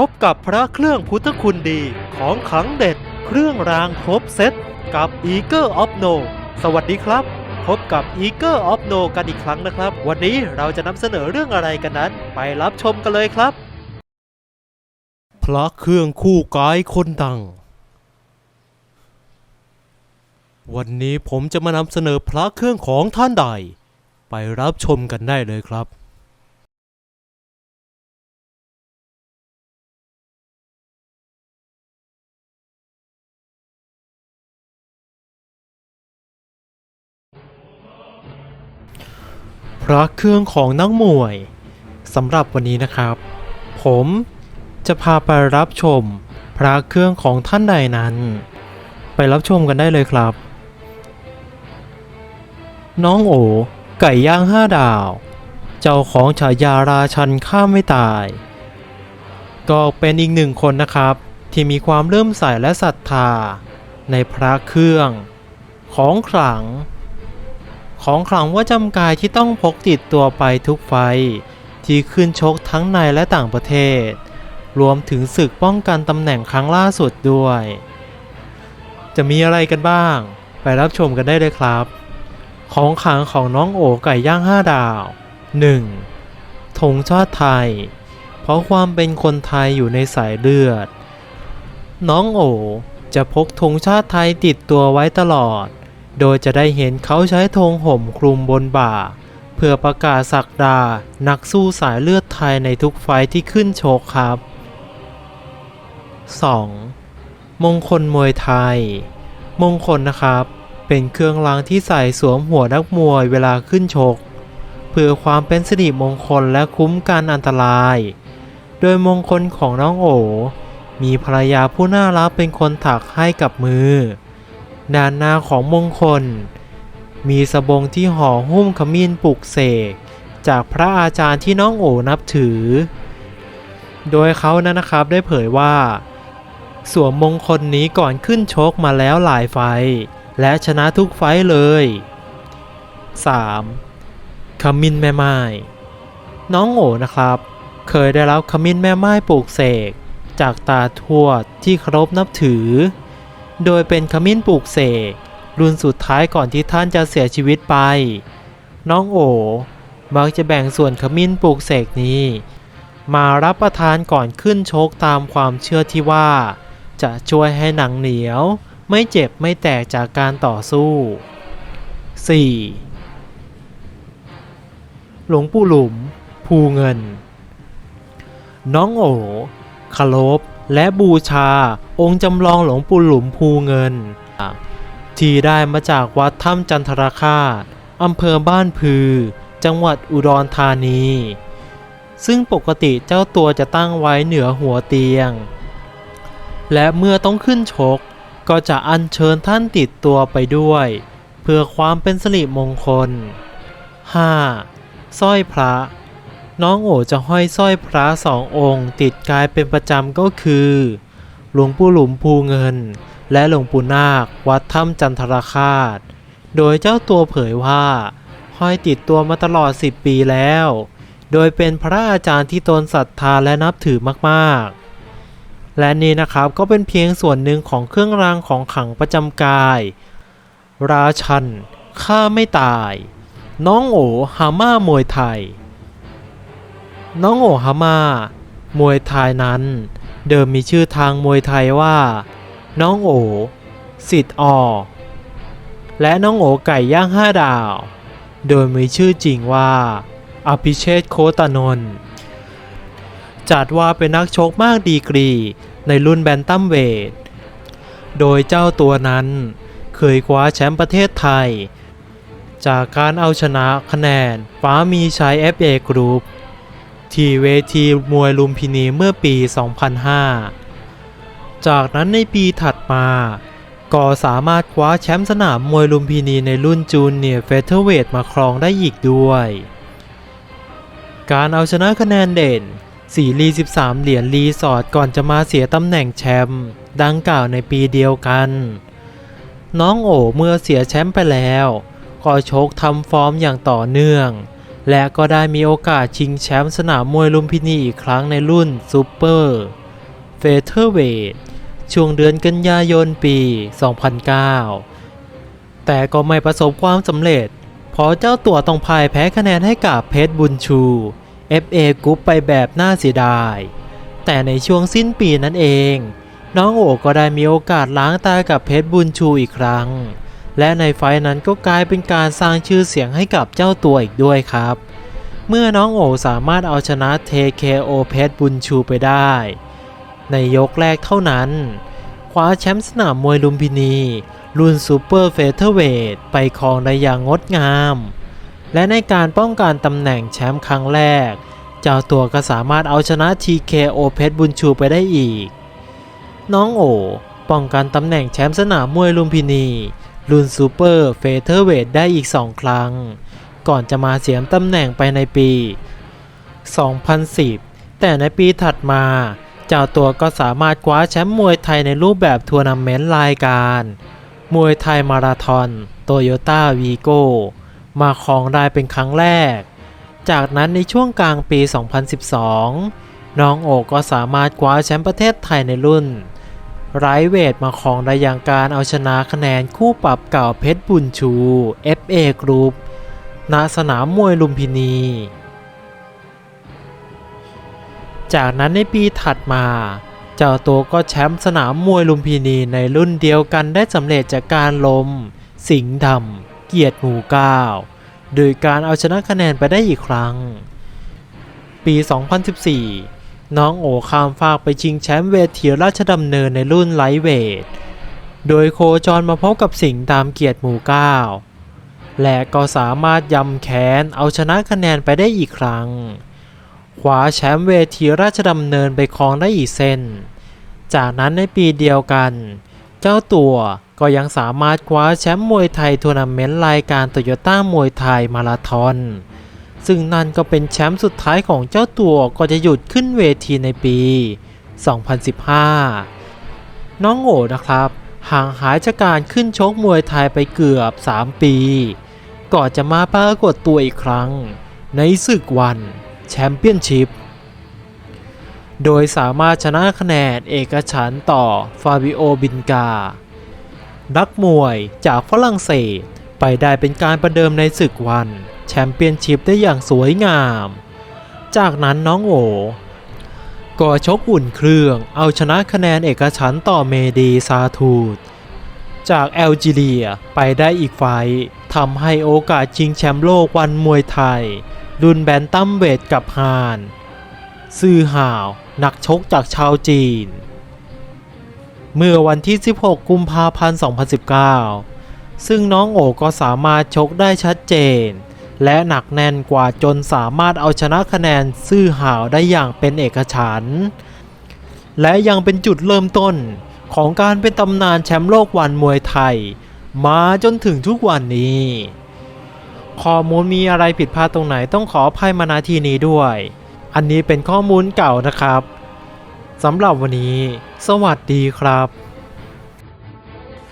พบกับพระเครื่องพุทธคุณดีของขังเด็ด เครื่องรางครบเซตกับ e a g e of No สวัสดีครับ พบกับ e a g e of No กันอีกครั้งนะครับ วันนี้เราจะนำเสนอเรื่องอะไรกันนั้น ไปรับชมกันเลยครับ พระเครื่องคู่กายคนดัง วันนี้ผมจะมานำเสนอพระเครื่องของท่านใด ไปรับชมกันได้เลยครับ พระเครื่องของนักมวยสำหรับวันนี้นะครับ ผมจะพาไปรับชมพระเครื่องของท่านใดนั้น ไปรับชมกันได้เลยครับ น้องโอไก่ย่างห้าดาว เจ้าของฉายาราชันข้ามไม่ตาย ก็เป็นอีกหนึ่งคนนะครับ ที่มีความเริ่อมใสและศรัทธาในพระเครื่องของขลัง ของขลังว่าจำกายที่ต้องพกติดตัวไปทุกไฟ ที่ขึ้นชกทั้งในและต่างประเทศ รวมถึงศึกป้องกันตำแหน่งครั้งล่าสุดด้วย จะมีอะไรกันบ้าง ไปรับชมกันได้เลยครับ ของขลังของน้องโอไก่ย่าง 5 ดาว 1. ธงชาติไทย เพราะความเป็นคนไทยอยู่ในสายเลือด น้องโอจะพกธงชาติไทยติดตัวไว้ตลอด โดยจะได้เห็นเขาใช้ธงห่มคลุมบนบ่า เพื่อประกาศศักดา นักสู้สายเลือดไทยในทุกไฟที่ขึ้นโชกครับ 2. มงคลมวยไทย มงคลนะครับ เป็นเครื่องรางที่ใส่สวมหัวนักมวยเวลาขึ้นชก เพื่อความเป็นสิริมงคลและคุ้มกันอันตราย โดยมงคลของน้องโอ มีภรรยาผู้น่ารักเป็นคนถักให้กับมือ ด้านหน้าของมงคล มีสบงที่ห่อหุ้มขมิ้นปลุกเสกจากพระอาจารย์ที่น้องโอนับถือ โดยเขานั้นนะครับได้เผยว่า สวมมงคลนี้ก่อนขึ้นชกมาแล้วหลายไฟ และชนะทุกไฟเลย 3. ขมิ้นแม่ไม้น้องโอนะครับ เคยได้รับขมิ้นแม่ไม้ปลูกเสกจากตาทวดที่เคารพนับถือ โดยเป็นขมิ้นปลูกเสกรุ่นสุดท้ายก่อนที่ท่านจะเสียชีวิตไป น้องโอมักจะแบ่งส่วนขมิ้นปลูกเสกนี้ มารับประทานก่อนขึ้นชกตามความเชื่อที่ว่า จะช่วยให้หนังเหนียว ไม่เจ็บไม่แตกจากการต่อสู้ 4. หลวงปู่หลุม ภูเงิน น้องโอคารพ และบูชาองค์จำลองหลวงปู่หลุมภูเงิน ที่ได้มาจากวัดถ้ำจันทรคาตอำเภอบ้านพือ จังหวัดอุดรธานี ซึ่งปกติเจ้าตัวจะตั้งไว้เหนือหัวเตียง และเมื่อต้องขึ้นชก ก็จะอัญเชิญท่านติดตัวไปด้วย เพื่อความเป็นสิริมงคล 5. สร้อยพระ น้องโอจะห้อยสร้อยพระสององค์ ติดกายเป็นประจำก็คือ หลวงปู่หลุมภูเงิน และหลวงปู่นาควัดถ้ำจันทรคาตโดยเจ้าตัวเผยว่า ห้อยติดตัวมาตลอด 10 ปีแล้ว โดยเป็นพระอาจารย์ที่ตนศรัทธาและนับถือมากๆ และนี่นะครับก็เป็นเพียงส่วนหนึ่งของเครื่องรางของขลังประจำกาย ราชันข้าไม่ตาย น้องโอฮาม่ามวยไทย น้องโอฮาม่ามวยไทยนั้น เดิมมีชื่อทางมวยไทยว่า น้องโอสิทธิ์อและน้องโอไก่ย่างห้าดาว โดยมีชื่อจริงว่า อภิเชษโคตานนท์จัดว่าเป็นนักชกมากดีกรีในรุ่นแบนตัมเวท โดยเจ้าตัวนั้นเคยคว้าแชมป์ประเทศไทย จากการเอาชนะคะแนนฟ้ามีชัย FA Group ที่เวทีมวยลุมพินีเมื่อปี 2005 จากนั้นในปีถัดมา ก็สามารถคว้าแชมป์สนามมวยลุมพินีในรุ่นจูเนียร์เฟเธอร์เวทมาครองได้อีกด้วย การเอาชนะคะแนนเด่น4รี13 เหรียญรีสอร์ทก่อนจะมาเสียตำแหน่งแชมป์ดังกล่าวในปีเดียวกัน น้องโอเมื่อเสียแชมป์ไปแล้ว ก็โชกทำฟอร์มอย่างต่อเนื่อง และก็ได้มีโอกาสชิงแชมป์สนามมวยลุมพินีอีกครั้งในรุ่นซูเปอร์เฟเธอร์เวทช่วงเดือนกันยายนปี 2009 แต่ก็ไม่ประสบความสำเร็จ เพราะเจ้าตัวต้องพ่ายแพ้คะแนนให้กับเพชรบุญชู FA กรุ๊ปไปแบบน่าเสียดาย แต่ในช่วงสิ้นปีนั้นเอง น้องโอก็ได้มีโอกาสล้างตากับเพชรบุญชูอีกครั้ง และในไฟล์นั้นก็กลายเป็นการสร้างชื่อเสียงให้กับเจ้าตัวอีกด้วยครับ เมื่อน้องโอสามารถเอาชนะ TKO เพชรบุญชูไปได้ ในยกแรกเท่านั้น คว้าแชมป์สนามมวยลุมพินี รุ่นซูเปอร์เฟเธอร์เวทไปครองได้อย่างงดงาม และในการป้องกันตำแหน่งแชมป์ครั้งแรก เจ้าตัวก็สามารถเอาชนะ TKO เพชรบุญชูไปได้อีก น้องโอป้องกันตำแหน่งแชมป์สนามมวยลุมพินี รุ่นซูเปอร์เฟเธอร์เวทได้อีก 2 ครั้ง ก่อนจะมาเสียมตำแหน่งไปในปี 2010 แต่ในปีถัดมา เจ้าตัวก็สามารถคว้าแชมป์มวยไทยในรูปแบบทัวร์นาเมนต์รายการ มวยไทยมาราธอนโตโยต้าวีโก้มาครองได้เป็นครั้งแรก จากนั้นในช่วงกลางปี 2012 น้องโอก็สามารถคว้าแชมป์ประเทศไทยในรุ่น ไรเวทมาครองได้อย่างการเอาชนะคะแนนคู่ปรับเก่าเพชรบุญชู FA Group ณสนามมวยลุมพินี จากนั้นในปีถัดมา เจ้าตัวก็แชมป์สนามมวยลุมพินีในรุ่นเดียวกันได้สำเร็จจากการล้ม สิงห์ดำเกียรติหมู่เก้าโดยการเอาชนะคะแนนไปได้อีกครั้ง ปี 2014 น้องโอข้ามฟากไปชิงแชมป์เวทีราชดำเนินในรุ่นไลท์เวท โดยโคจรมาพบกับสิงห์ตามเกียรติหมู่เก้าและก็สามารถยำแค้นเอาชนะคะแนนไปได้อีกครั้งคว้าแชมป์เวทีราชดำเนินไปครองได้อีกเส้น จากนั้นในปีเดียวกัน เจ้าตัวก็ยังสามารถคว้าแชมป์มวยไทยทัวร์นาเมนต์รายการโตโยต้ามวยไทยมาราธอน ซึ่งนั่นก็เป็นแชมป์สุดท้ายของเจ้าตัวก็จะหยุดขึ้นเวทีในปี 2015 น้องโง่นะครับ ห่างหายจากการขึ้นชกมวยไทยไปเกือบ 3 ปี ก่อนจะมาปรากฏตัวอีกครั้ง ในศึกวันแชมเปี้ยนชิพ โดยสามารถชนะคะแนนเอกฉันต่อฟาบิโอบินกา นักมวยจากฝรั่งเศสไปได้เป็นการประเดิมในศึกวัน แชมเปี้ยนชิพได้อย่างสวยงาม จากนั้นน้องโอก็ชกอุ่นเครื่อง เอาชนะคะแนนเอกฉันต่อเมดีซาทูดจากแอลจีเรียไปได้อีกไฟท์ทำให้โอกาสชิงแชมป์โลกวันมวยไทย รุ่นแบนตัมเวทกับฮาน ซื่อห่าว นักชกจากชาวจีน เมื่อวันที่ 16 กุมภาพันธ์ 2019 ซึ่งน้องโอก็สามารถชกได้ชัดเจน และหนักแน่นกว่าจนสามารถเอาชนะคะแนนซื่อหาวได้อย่างเป็นเอกฉันท์และยังเป็นจุดเริ่มต้นของการเป็นตำนานแชมป์โลกวันมวยไทย มาจนถึงทุกวันนี้ ข้อมูลมีอะไรผิดพลาดตรงไหนต้องขออภัยมาณทีนี้ด้วย อันนี้เป็นข้อมูลเก่านะครับสำหรับวันนี้ สวัสดีครับ